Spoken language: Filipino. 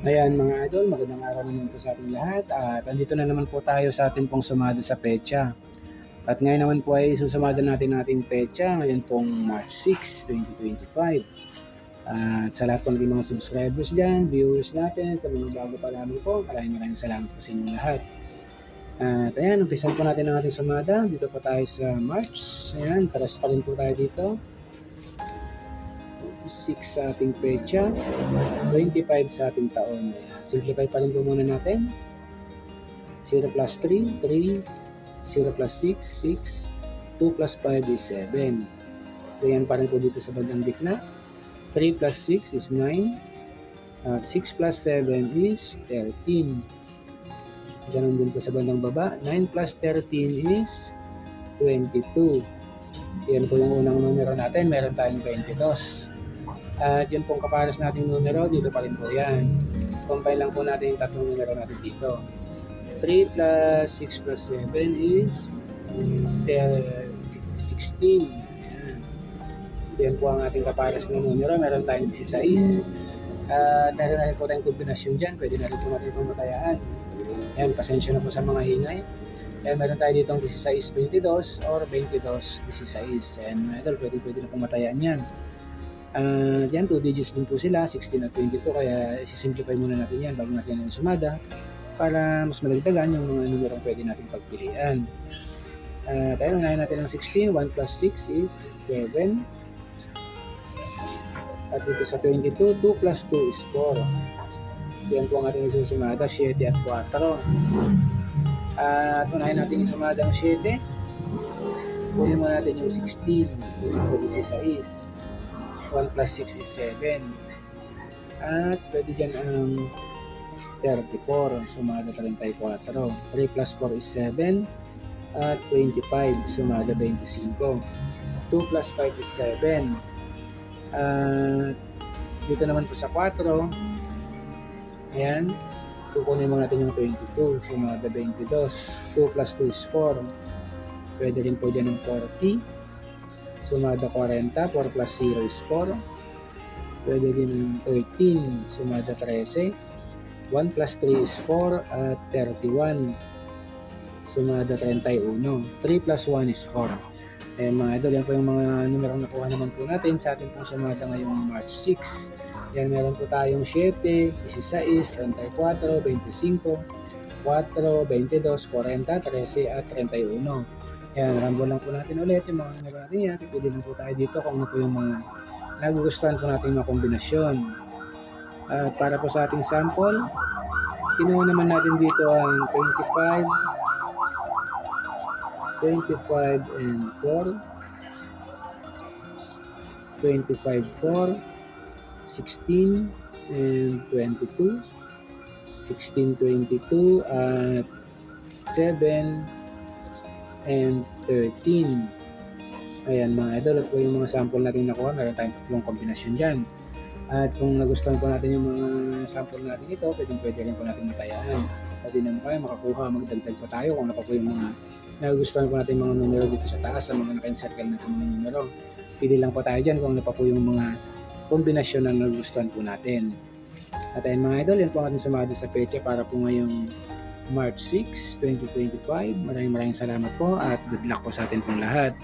Ayan mga idol, magandang araw naman po sa ating lahat at andito na naman po tayo sa ating pong sumada sa pecha. At ngayon naman po ay susumada natin nating pecha ngayon pong March 6, 2025. At sa lahat po ng mga subscribers dyan, viewers natin, sa mga bago pa lamang po, maraming maraming salamat po sa inyong lahat. At ayan, umpisan po natin ang ating sumada. Dito po tayo sa March. Ayan, taras pa rin po tayo dito. 6 sa ating pecha, 25 sa ating taon. Simplify pa rin po muna natin. 0 plus 3, 3, 0 plus 6, 6, 2 plus 5 is 7. So yan pa rin po dito sa bandang gitna. 3 plus 6 is 9. At 6 plus 7 is 13. Ganun din po sa bandang baba. 9 plus 13 is 22. Yan po yung unang numero natin. Meron tayong 22. At yun pong kapares nating numero, dito pa rin po yan. Combine lang po natin yung tatlong numero natin dito. 3 plus 6 plus 7 is uh, 16. Ayan. Yan po ang ating kapares na numero. Meron tayong 16. At meron na rin po tayong kombinasyon dyan. Pwede na rin po natin itong matayaan. Ayan, pasensya na po sa mga hingay. Ayan, meron tayo ditong 16-22 or 22-16. Ayan, mga pwede, pwede na pong matayaan yan. Uh, yan, 2 digits din po sila, 16 at 22, kaya isisimplify muna natin yan bago natin yung sumada para mas malagdagan yung mga numerong pwede natin pagpilian. Uh, tayo unahin natin ang 16, 1 plus 6 is 7. At dito sa 22, 2 plus 2 is 4. Yan po ang ating isusumada, 7 at 4. At unahin natin yung sumada ang 7. Kunin mo natin yung 16, so ito 16. 1 plus 6 is 7. At pwede dyan ang 34, sumada 34. 3 plus 4 is 7. At 25, sumada 25. 2 plus 5 is 7. At dito naman po sa 4, ayan, kukunin mo natin yung 22, sumada 22. 2 plus 2 is 4. Pwede rin po dyan ng 40 sumada 40, 4 plus 0 is 4. Pwede din 13, sumada 13. 1 plus 3 is 4 at 31. Sumada 31. 3 plus 1 is 4. Eh mga idol, yan po yung mga numero nakuha naman po natin sa ating pong sumada ngayong March 6. Yan meron po tayong 7, 16, 34, 25, 4, 22, 40, 13 at 31. Ayan, rambo lang po natin ulit yung mga numero natin yan. Pwede lang po tayo dito kung ano po yung mga nagugustuhan po natin mga kombinasyon. At para po sa ating sample, kinuha naman natin dito ang 25, 25 and 4, 25, 4, 16 and 22, 16, 22 at 7, and 13. Ayan mga idol, at po yung mga sample natin nakuha, meron tayong tatlong kombinasyon dyan. At kung nagustuhan po natin yung mga sample natin ito, pwede pwede rin po natin matayaan. Pwede naman kayo makakuha, magdagdag pa tayo kung ano po yung mga nagustuhan po natin mga numero dito sa taas, sa mga naka-encircle natin mga numero. Pili lang po tayo dyan kung ano pa po yung mga kombinasyon na nagustuhan po natin. At ayun mga idol, yan po ang ating sumada sa pecha para po ngayong March 6, 2025. Maraming maraming salamat po at good luck po sa atin pong lahat.